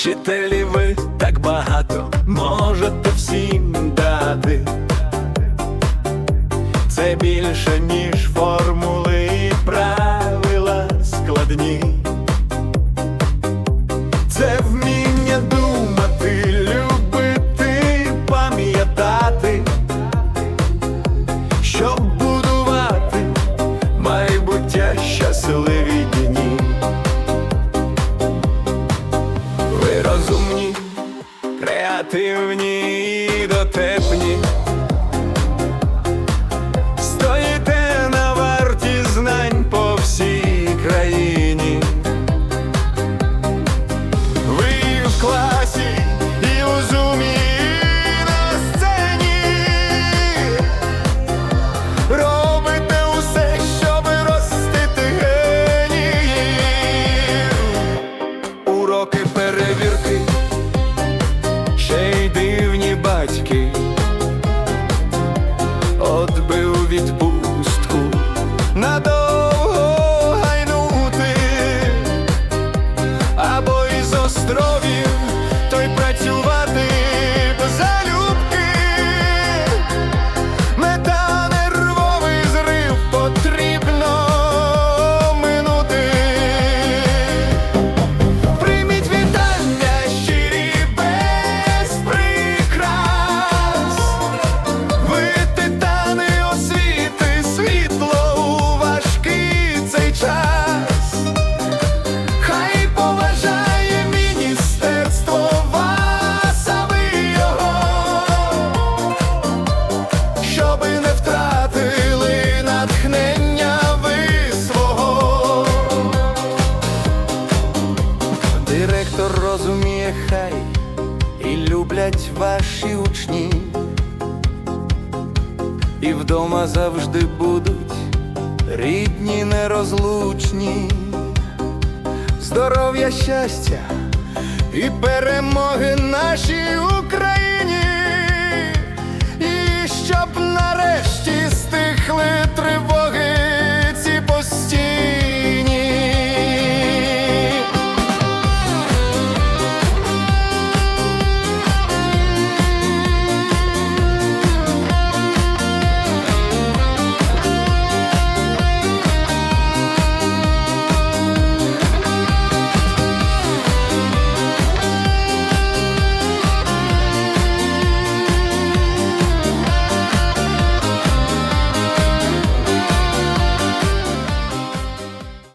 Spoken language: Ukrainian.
Вчителі ви так багато можете всім дати. Це більше, ніж формули і правила складні. Це вміння думати, любити, пам'ятати, щоб креативні і дотепні. Дивні батьки. Директор розуміє, хай і люблять ваші учні, і вдома завжди будуть рідні нерозлучні, здоров'я, щастя і перемоги Україні.